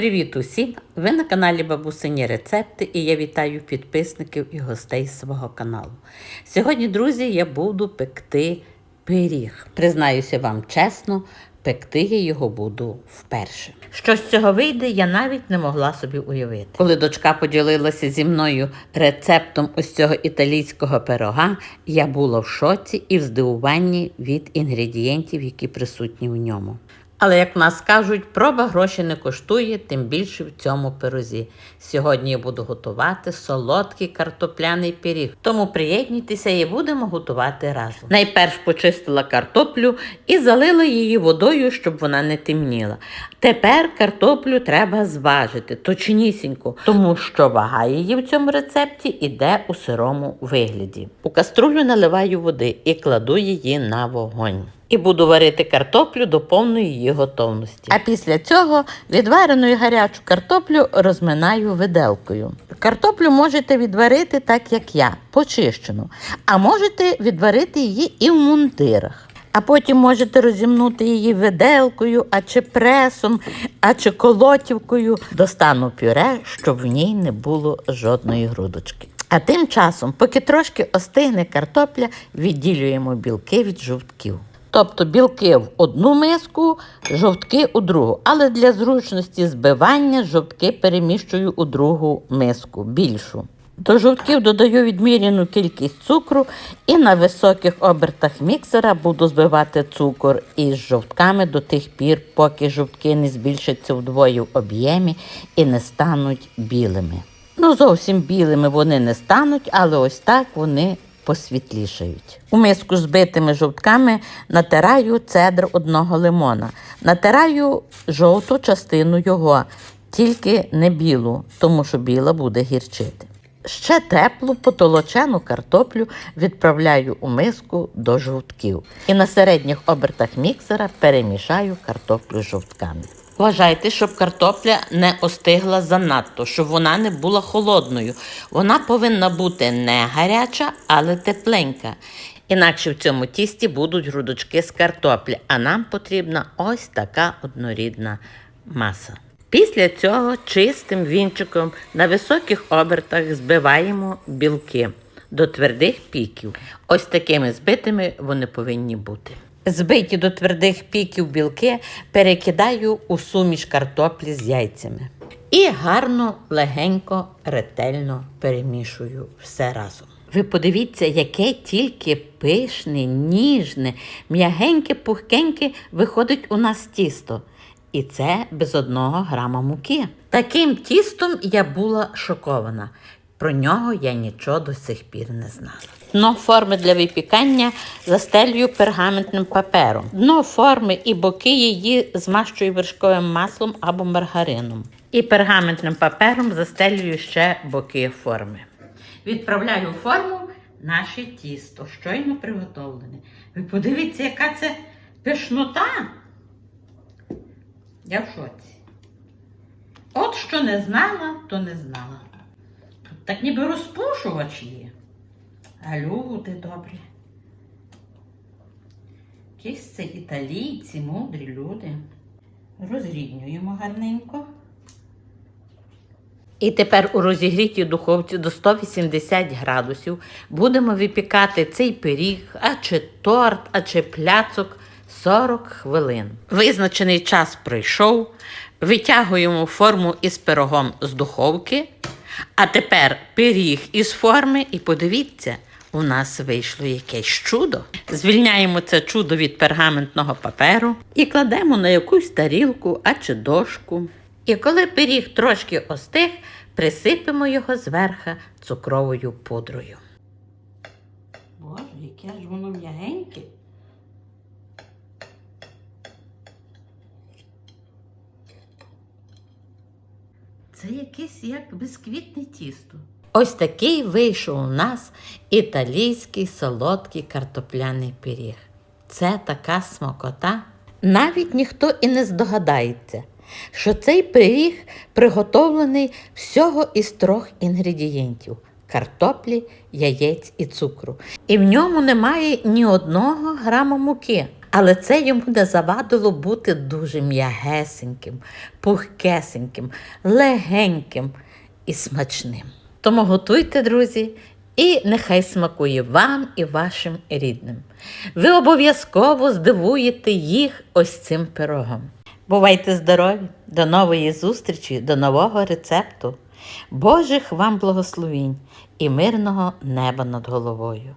Привіт усім! Ви на каналі Бабусині Рецепти і я вітаю підписників і гостей свого каналу. Сьогодні, друзі, я буду пекти пиріг. Признаюся вам чесно, пекти я його буду вперше. Що з цього вийде, я навіть не могла собі уявити. Коли дочка поділилася зі мною рецептом ось цього італійського пирога, я була в шоці і в здивуванні від інгредієнтів, які присутні в ньому. Але, як в нас кажуть, проба гроші не коштує, тим більше в цьому пирозі. Сьогодні я буду готувати солодкий картопляний пиріг. Тому приєднуйтеся і будемо готувати разом. Найперш почистила картоплю і залила її водою, щоб вона не темніла. Тепер картоплю треба зважити точнісінько, тому що вага її в цьому рецепті іде у сирому вигляді. У каструлю наливаю води і кладу її на вогонь. І буду варити картоплю до повної її готовності. А після цього відварену і гарячу картоплю розминаю виделкою. Картоплю можете відварити так, як я, почищену, а можете відварити її і в мундирах. А потім можете розімнути її виделкою, а чи пресом, а чи колотівкою. Достану пюре, щоб в ній не було жодної грудочки. А тим часом, поки трошки остигне картопля, відділюємо білки від жовтків. Тобто білки в одну миску, жовтки у другу. Але для зручності збивання жовтки переміщую у другу миску, більшу. До жовтків додаю відміряну кількість цукру і на високих обертах міксера буду збивати цукор із жовтками до тих пір, поки жовтки не збільшаться вдвоє в об'ємі і не стануть білими. Ну, зовсім білими вони не стануть, але ось так вони посвітлішають. У миску з битими жовтками натираю цедр одного лимона. Натираю жовту частину його, тільки не білу, тому що біла буде гірчити. Ще теплу потолочену картоплю відправляю у миску до жовтків і на середніх обертах міксера перемішаю картоплю з жовтками. Вважайте, щоб картопля не остигла занадто, щоб вона не була холодною. Вона повинна бути не гаряча, але тепленька. Інакше в цьому тісті будуть грудочки з картоплі, а нам потрібна ось така однорідна маса. Після цього чистим вінчиком на високих обертах збиваємо білки до твердих піків. Ось такими збитими вони повинні бути. Збиті до твердих піків білки перекидаю у суміш картоплі з яйцями. І гарно, легенько, ретельно перемішую все разом. Ви подивіться, яке тільки пишне, ніжне, м'ягеньке, пухкеньке виходить у нас тісто. І це без одного грама муки. Таким тістом я була шокована. Про нього я нічого до сих пір не знала. Дно форми для випікання застелюю пергаментним папером. Дно форми і боки її змащую вершковим маслом або маргарином. І пергаментним папером застелюю ще боки форми. Відправляю форму наше тісто, щойно приготовлене. Ви подивіться, яка це пишнота. Я в шоці. От що не знала, то не знала. Так ніби розпушувач є. А люди добрі. Якісь це італійці, мудрі люди. Розрівнюємо гарненько. І тепер у розігрітій духовці до 180 градусів будемо випікати цей пиріг, а чи торт, а чи пляцок 40 хвилин. Визначений час пройшов. Витягуємо форму із пирогом з духовки. А тепер пиріг із форми, і подивіться, у нас вийшло якесь чудо. Звільняємо це чудо від пергаментного паперу і кладемо на якусь тарілку, а чи дошку. І коли пиріг трошки остиг, присипемо його зверху цукровою пудрою. Боже, яке ж воно м'ягеньке. Це якесь як бісквітне тісто. Ось такий вийшов у нас італійський солодкий картопляний пиріг. Це така смакота. Навіть ніхто і не здогадається, що цей пиріг приготовлений всього із трьох інгредієнтів картоплі, яєць і цукру. І в ньому немає ні одного грама муки. Але це йому не завадило бути дуже м'ягесеньким, пухкесеньким, легеньким і смачним. Тому готуйте, друзі, і нехай смакує вам і вашим рідним. Ви обов'язково здивуєте їх ось цим пирогом. Бувайте здорові! До нової зустрічі, до нового рецепту. Божих вам благословінь і мирного неба над головою.